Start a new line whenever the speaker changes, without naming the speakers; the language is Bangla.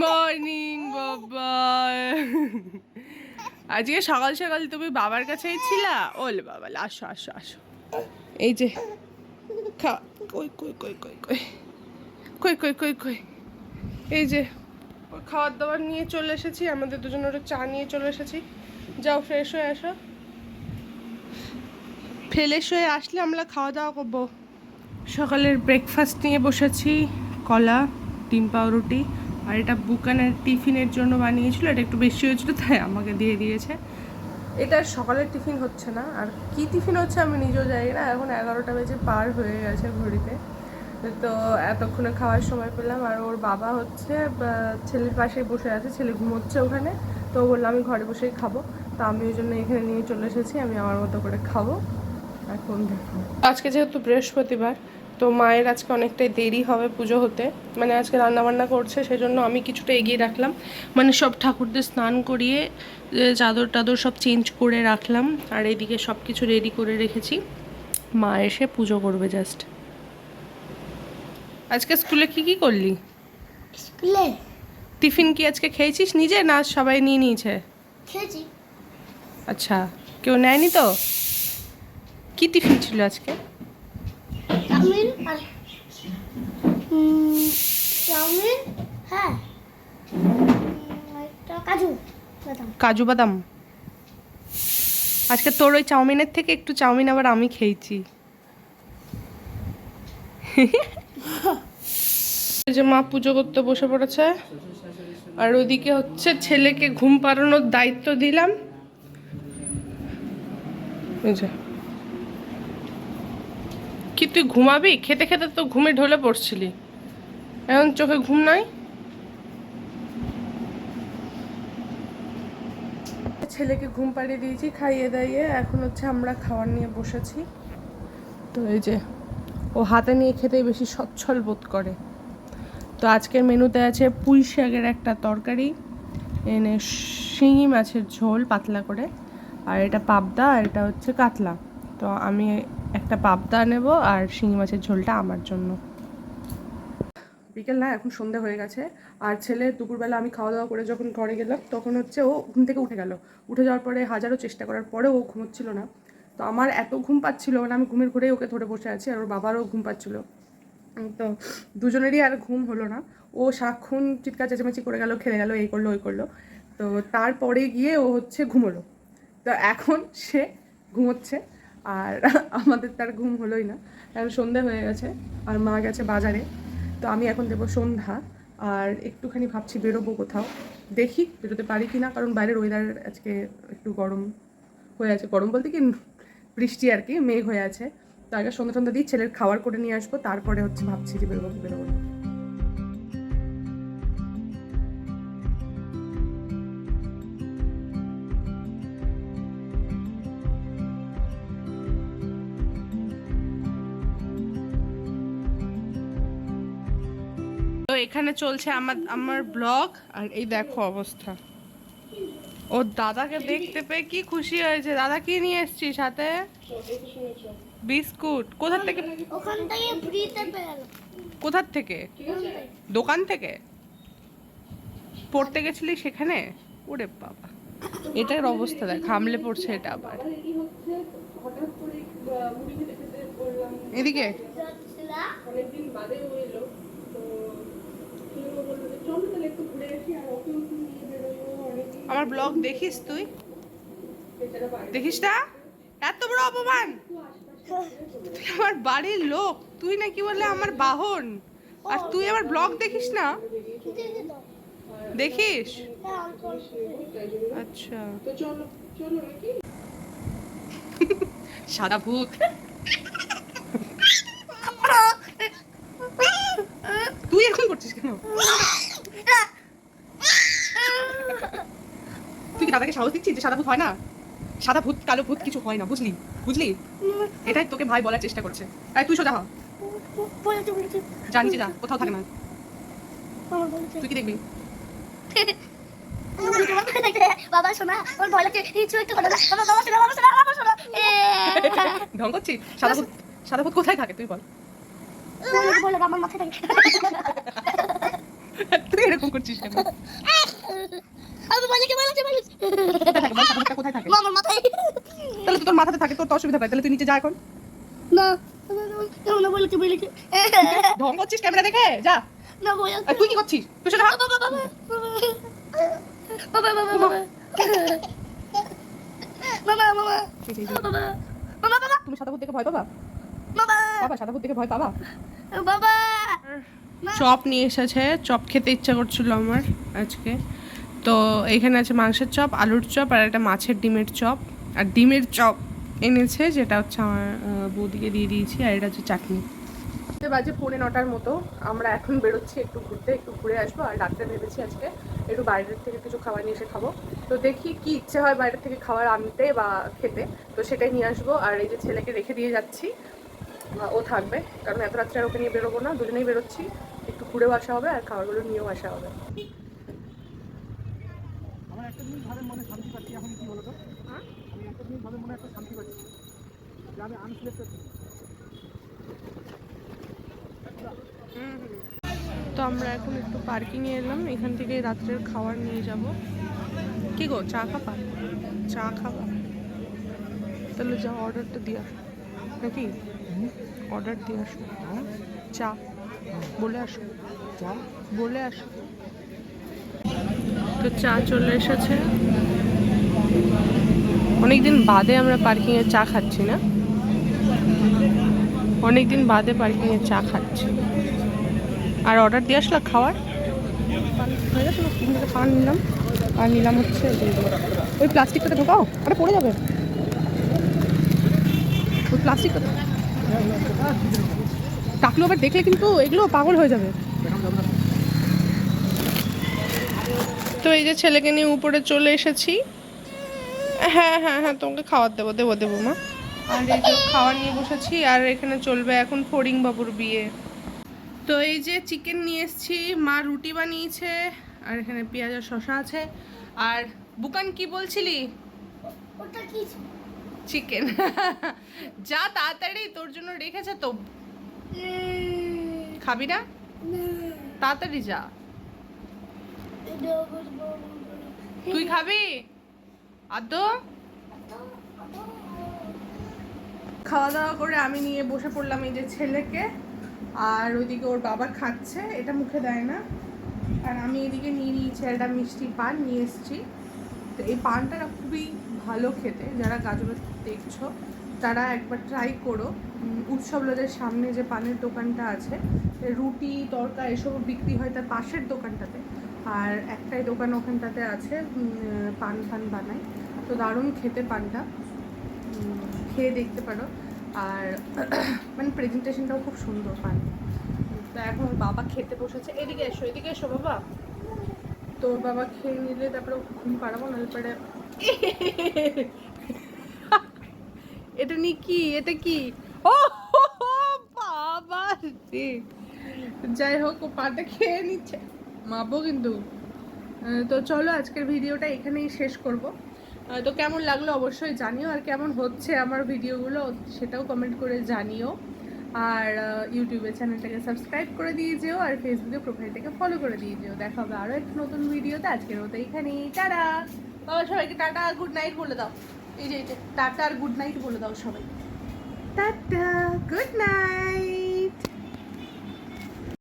মর্নিং বাবা। আজকে সকাল সকাল তুমি বাবার কাছেই ছিলা? ওলে বাবা, আসো আসো আসো। এই যে, খা, কই কই কই কই কই? কই কই কই কই? এই যে ওর খাবার দাবার নিয়ে চলে এসেছি, আমাদের দুজন দুজনের চা নিয়ে চলে এসেছি। যাও ফ্রেশ হয়ে আসো। ফ্রেশ হয়ে আসলে আমরা খাওয়া দাওয়া করব। সকালের ব্রেকফাস্ট নিয়ে বসেছি, কলা, ডিম পাউরুটি। আর এটা বুকানের টিফিনের জন্য বানিয়েছিল, এটা একটু বেশি হয়েছিল, তাই আমাকে দিয়ে দিয়েছে। এটা সকালের টিফিন হচ্ছে না, আর কি টিফিন হচ্ছে আমি নিজেও জানি না, এখন এগারোটা বেজে পার হয়ে গেছে ঘড়িতে। তো এতক্ষণে খাওয়ার সময় পেলাম, আর ওর বাবা হচ্ছে ছেলের পাশে বসে আছে, ছেলে ঘুমোচ্ছে ওখানে, তো বলল আমি ঘরে বসেই খাব। তো আমি ওই জন্য এখানে নিয়ে চলে এসেছি, আমি আমার মতো করে খাব। এখন দেখো। আজকে যেহেতু বৃহস্পতিবার তো মায়ের আজকে অনেকটাই দেরি হবে পুজো হতে। মানে আজকে রান্না বান্না করছে সেজন্য আমি কিছুটা এগিয়ে রাখলাম। মানে সব ঠাকুরদের স্নান করিয়ে চাদর টাদর সব চেঞ্জ করে রাখলাম। আর এদিকে সব কিছু রেডি করে রেখেছি। মা এসে পুজো করবে জাস্ট। আজকে স্কুলে কি কি করলি?
স্কুলে?
টিফিন কি আজকে খেয়েছিস নিজে না সবাই নিয়ে নিয়েছে?
খেয়েছি।
আচ্ছা কেউ নেয়নি তো? কি টিফিন ছিল আজকে?
চাউমিন আর চাউমিন হ্যাঁ কাজু বাদাম।
কাজু বাদাম? আজকে তোর ওই চাউমিনের থেকে একটু চাউমিন আবার আমি খেয়েছি। যে মা পুজো করতে বসে পড়েছে। আর ওদিকে হচ্ছে ছেলেকে ঘুম পাড়ানোর দায়িত্ব দিলাম। এই কি তুই ঘুমাবি? খেতে খেতে তো ঘুমে ঢলে পড়ছিলি। এখন চোখে ঘুম নাই? ছেলেকে ঘুম পাড়িয়ে দিয়েছি, খাইয়ে দাইয়ে। এখন হচ্ছে আমরা খাবার নিয়ে বসেছি। তো এই যে, ও হাতে নিয়ে খেতেই বেশি সচ্ছল বোধ করে। তো আজকের মেনুতে আছে পুঁই শাকের একটা তরকারি, এনে শিঙি মাছের ঝোল পাতলা করে। আর এটা পাবদা, আর এটা হচ্ছে কাতলা। তো আমি একটা পাবদা নেব আর শিঙি মাছের ঝোলটা আমার জন্য। বিকেল না, এখন সন্ধে হয়ে গেছে। আর ছেলে দুপুরবেলা আমি খাওয়া দাওয়া করে যখন ঘরে গেলাম, তখন হচ্ছে ও ঘুম থেকে উঠে গেল। উঠে যাওয়ার পরে হাজারো চেষ্টা করার পরেও ও ঘুমোচ্ছিল না। তো আমার এত ঘুম পাচ্ছিল মানে আমি ঘুমের ঘরেই ওকে ধরে বসে আছি, আর ওর বাবারও ঘুম পাচ্ছিল। তো দুজনেরই আর ঘুম হলো না। ও সারাক্ষণ চিৎকার চেঁচামেচি করে গেল, খেলে গেল, এই করল, ওই করল। তো তারপরে গিয়ে ও হচ্ছে ঘুমোলো। তো এখন সে ঘুমোচ্ছে। আর আমাদের তার ঘুম হলোই না। এখন সন্ধে হয়ে গেছে আর মা গেছে বাজারে। তো আমি এখন দেবো সন্ধ্যা আর একটুখানি ভাবছি বেরোবো কোথাও। দেখি বেরোতে পারি কি না কারণ বাইরের ওয়েদার আজকে একটু গরম হয়ে আছে। গরম বলতে কি, বৃষ্টি আর কি, মেঘ হয়ে আছে। তো আগে সন্ধ্যা সন্ধ্যা দিয়ে ছেলের খাবার করে নিয়ে আসব, তারপরে হচ্ছে ভাবছি যে বেরোবো বেরোবো এখানে চলছে আমার আমার ব্লগ। আর এই দেখো অবস্থা। ওর দাদাকে দেখতে পেয়ে কি খুশি হয়েছে। দাদা কি নিয়ে এসছিস সাথে বিস্কুট। কোথার থেকে? কোথার থেকে? দোকান থেকে? পড়তে গেছিলি সেখানে? ওরে বাবা। এটার অবস্থা দেখ হামলে পড়ছে এটা আবার। এদিকে? আমার ব্লগ দেখিস তুই। দেখিস না? এত বড় অপমান! তুই আমার বাড়ির লোক। তুই নাকি বলে আমার বাহন। আর তুই আমার ব্লগ দেখিস না? দেখিস? আচ্ছা। সাদা ভূত। তুই এখন করছিস কেন? তুই কি দাদাকে সাহস দিচ্ছিস যে সাদা ভূত হয় না? সাদা ভূত কালো ভূত কিছু হয় না বুঝলি? বুঝলি? এটাই তোকে ভাই বলার চেষ্টা করছে। তাই তুই সোজা হ। যা নিচে যা কোথাও থাকে না। তুই কি দেখবি?
বাবা শোনা আমার ভয় লাগছে। কিছু একটু বাবা বাবা শোনা বাবা শোনা বাবা শোনা।
ঢং করছিস? সাদা ভূত সাদা ভূত কোথায় থাকে তুই বল।
বলে বলে আমার মাথায় থাকে
তুই এরকম করছিস কেন?
আমি বলেছি বলেছি বলেছি
কোথায় থাকে বল, ছাতা কোথায় থাকে?
মামার মাথায়।
তাহলে তোর মাথাতে থাকে তোর তো অসুবিধা পাই তাহলে তুই নিচে যা এখন।
না না বলেছি বলেছি।
ঢং করছিস ক্যামেরা দেখে? যা।
না
তুই কি করছিস? তুই সেটা
বাবা বাবা বাবা। বাবা বাবা। মামা মামা বাবা বাবা বাবা।
তুমি সাদা দেখে ভয় পাবা?
বাবা
সাদা ভূত দেখে ভয় পাবা?
বাবা!
চপ নিয়ে এসেছে চপ খেতে ইচ্ছা করছিল আমার আজকে। তো এখানে আছে মাংসের চপ আলুর চপ আর একটা মাছের ডিমের চপ। আর ডিমের চপ এনেছে যেটা হচ্ছে আমার বৌদিকে দিয়ে দিয়েছি আর এটা হচ্ছে চাটনি। বাজে পৌনে নটার মতো আমরা এখন বেরোচ্ছি একটু ঘুরতে একটু ঘুরে আসব আর রাত্রে ভেবেছি আজকে একটু বাইরের থেকে কিছু খাবার নিয়ে এসে খাব। তো দেখি কি ইচ্ছে হয় বাইরের থেকে খাবার আনতে বা খেতে। তো সেটাই নিয়ে আসব আর এই যে ছেলেকে রেখে দিয়ে যাচ্ছি ও থাকবে। কারণ এত রাত্রে আর ওকে নিয়ে বেরোবো না দুজনেই বেরোচ্ছি। একটু ঘুরেও আসা হবে আর খাবারগুলো নিয়েও আসা হবে।
আমার একটা জিনিস ভাবে মনে শান্তি পাচ্ছি এখন কি বলতো?
হ্যাঁ?
আমি একটা জিনিস ভাবে মনে একটা শান্তি পাচ্ছি যে আমি আনসিলেক্টেড
তো আমরা এখন একটু পার্কিংয়ে এলাম এখান থেকে রাত্রের খাবার নিয়ে যাব। কি গো চা খাবা? চা খাবা। তাহলে যা অর্ডারটা দিয়ে। নাকি? অর্ডার দিয়ে আসো। চা। বলে আসো।
চা?
বলে আসো। তো চা চলে এসেছে। অনেকদিন বাদে আমরা পার্কিংয়ে চা খাচ্ছি না? অনেকদিন বাদে পার্কিংয়ে চা খাচ্ছি। আর অর্ডার দিয়ে আসলা খাওয়ার? হয়ে? খাওয়ার নিলাম। আর নিলাম হচ্ছে ওই প্লাস্টিকটাতে ঢোকাও আরে পড়ে যাবে। ওই প্লাস্টিকটা টাকলু আবার দেখলে কিন্তু এগুলো পাগল হয়ে যাবে। তো এই যে ছেলেকে নিয়ে উপরে চলে এসেছি। হ্যাঁ হ্যাঁ হ্যাঁ তোমাকে খাবার দেবো দেবো দেবো মা। আর এই যে খাওয়ার নিয়ে বসেছি আর এখানে চলবে এখন ফড়িং বাবুর বিয়ে। তো এই যে চিকেন নিয়ে এসেছি মা রুটি বানিয়েছে আর এখানে পেঁয়াজ আর শশা আছে। আর বুকান কি বলছিলি?
ওটা কি
চিকেন যা তাড়াতাড়ি তোর জন্য রেখেছে তো। খাবি না? তাড়াতাড়ি যা। তুই খাবি? আদৌ খাওয়া দাওয়া করে আমি নিয়ে বসে পড়লাম এই যে ছেলেকে আর ওইদিকে ওর বাবা খাচ্ছে এটা মুখে দেয় না। আর আমি এদিকে নিয়ে নিয়েছি একটা মিষ্টি পান নিয়ে এসেছি। তো এই পানটা খুবই ভালো খেতে যারা গাজর দেখছ তারা একবার ট্রাই করো। উৎসব লজের সামনে যে পানের দোকানটা আছে রুটি তরকা এসব বিক্রি হয় তার পাশের দোকানটাতে। আর একটাই দোকান ওখানটাতে আছে পান ফান বানায়। তো দারুণ খেতে পানটা। খেয়ে দেখতে পারো। আর মানে প্রেজেন্টেশনটাও খুব সুন্দর পান। তো এখন বাবা খেতে বসেছে। এদিকে এসো এদিকে এসো বাবা। তোর বাবা খেয়ে নিলে তারপরে ঘুম পাড়াবো নাহলে পরে এটা নি কি? এটা কি? ও বাবা রে। যাই হোক ও পাটা খেয়ে নিচ্ছে। মাপো কিন্তু। তো চলো আজকের ভিডিওটা এখানেই শেষ করব। তো কেমন লাগল অবশ্যই জানিও। আর কেমন হচ্ছে আমার ভিডিওগুলো সেটাও কমেন্ট করে জানিও। আর আহ, ইউটিউবে চ্যানেলটাকে সাবস্ক্রাইব করে দিয়ে যেও। আর ফেসবুকে প্রোফাইলটাকে ফলো করে দিয়ে যেও। দেখা হবে আরও একটা নতুন ভিডিওতে। আজকের মতো এখানেই। টাটা! বাবা, সবাইকে টাটা আর গুড নাইট বলে দাও। এই যে যে, টাটা আর গুড নাইট বলে দাও সবাই টাটা গুড নাইট